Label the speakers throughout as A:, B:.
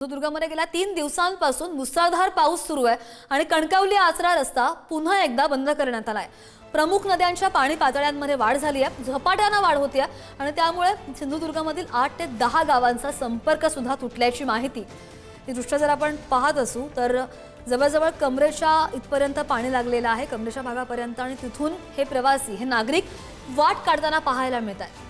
A: सिंधुदुर्गामध्ये गेल्या तीन दिवसांपासून मुसळधार पाऊस सुरू आहे आणि कणकवली आचरा रस्ता पुन्हा एकदा बंद करण्यात आला आहे प्रमुख नद्यांच्या पाणी पातळ्यांमध्ये वाढ झाली आहे झपाट्यानं वाढ होती आहे आणि त्यामुळे सिंधुदुर्गामधील आठ ते दहा गावांचा संपर्क सुद्धा तुटल्याची माहिती. ही दृष्ट्या जर आपण पाहत असू तर जवळजवळ कमरेच्या इथपर्यंत पाणी लागलेलं आहे कमरेच्या भागापर्यंत आणि तिथून हे प्रवासी हे नागरिक वाट काढताना पाहायला मिळत आहे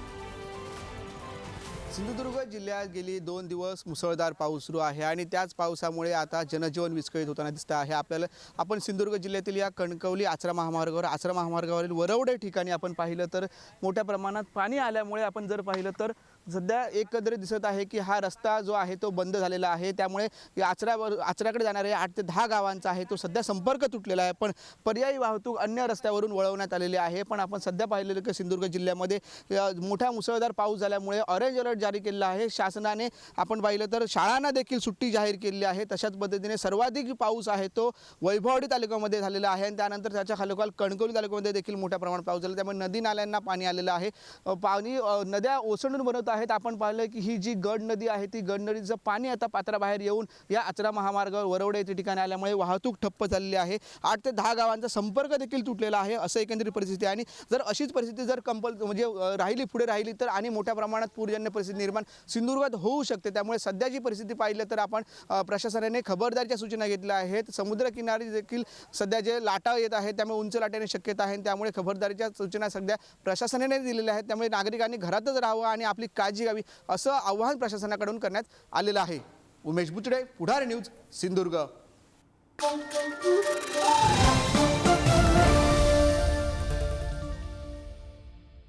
B: सिंधुदुर्ग जिल्ह्यात गेली दोन दिवस मुसळधार पाऊस सुरू आहे आणि त्याच पावसामुळे आता जनजीवन विस्कळीत होताना दिसतं आहे. आपल्याला आपण सिंधुदुर्ग जिल्ह्यातील या कणकवली आचरा महामार्गावर आचरा महामार्गावरील वरवडे ठिकाणी आपण पाहिलं तर मोठ्या प्रमाणात पाणी आल्यामुळे आपण जर पाहिलं तर सध्या एकंदरीत दिसत आहे की हा रस्ता जो आहे तो बंद झालेला आहे. त्यामुळे या आचऱ्यावर आचऱ्याकडे जाणारे आठ ते दहा गावांचा आहे तो सध्या संपर्क तुटलेला आहे. पण पर्यायी वाहतूक अन्य रस्त्यावरून वळवण्यात आलेली आहे. पण आपण सध्या पाहिलेलं की सिंधुदुर्ग जिल्ह्यामध्ये मोठा मुसळधार पाऊस झाल्यामुळे ऑरेंज अलर्ट जारी केलेला आहे. शासनाने आपण पाहिलं तर शाळांना देखील सुट्टी जाहीर केलेली आहे. तशाच पद्धतीने सर्वाधिक पाऊस आहे तो वैभववाडी तालुक्यामध्ये झालेला आहे. आणि त्यानंतर त्याच्या खालोखाल कणकवली तालुक्यामध्ये देखील मोठ्या प्रमाणात पाऊस झाला. त्यामुळे नदी नाल्यांना पाणी आलेलं आहे. पाणी नद्या ओसंडून बनत आहेत. आपण पाहिलं की ही जी गड नदी आहे ती गड नदीचं पाणी आता पात्राबाहेर येऊन या आचरा महामार्गावर वरवडे येथे ठिकाणी आल्यामुळे वाहतूक ठप्प झालेली आहे. आठ ते दहा गावांचा संपर्क देखील तुटलेला आहे असं एकंदरीत परिस्थिती आहे. आणि जर अशीच परिस्थिती जर कंपल म्हणजे राहिली पुढे राहिली तर आणि मोठ्या प्रमाणात पूरजन्य परिस्थिती निर्माण सिंधुदुर्गात होऊ शकते. त्यामुळे सध्याची परिस्थिती पाहिलं तर आपण प्रशासनाने खबरदारीच्या सूचना घेतल्या आहेत. समुद्रकिनारी देखील सध्या जे लाटा येत आहेत त्यामुळे उंच लाटेने शक्यता आहे. आणि त्यामुळे खबरदारीच्या सूचना सध्या प्रशासनाने दिलेल्या आहेत. त्यामुळे नागरिकांनी घरातच राहावं आणि आपली काळजी घ्यावी असं आवाहन प्रशासनाकडून करण्यात आलेलं आहे. उमेश बुचडे पुढारी न्यूज सिंधुदुर्ग.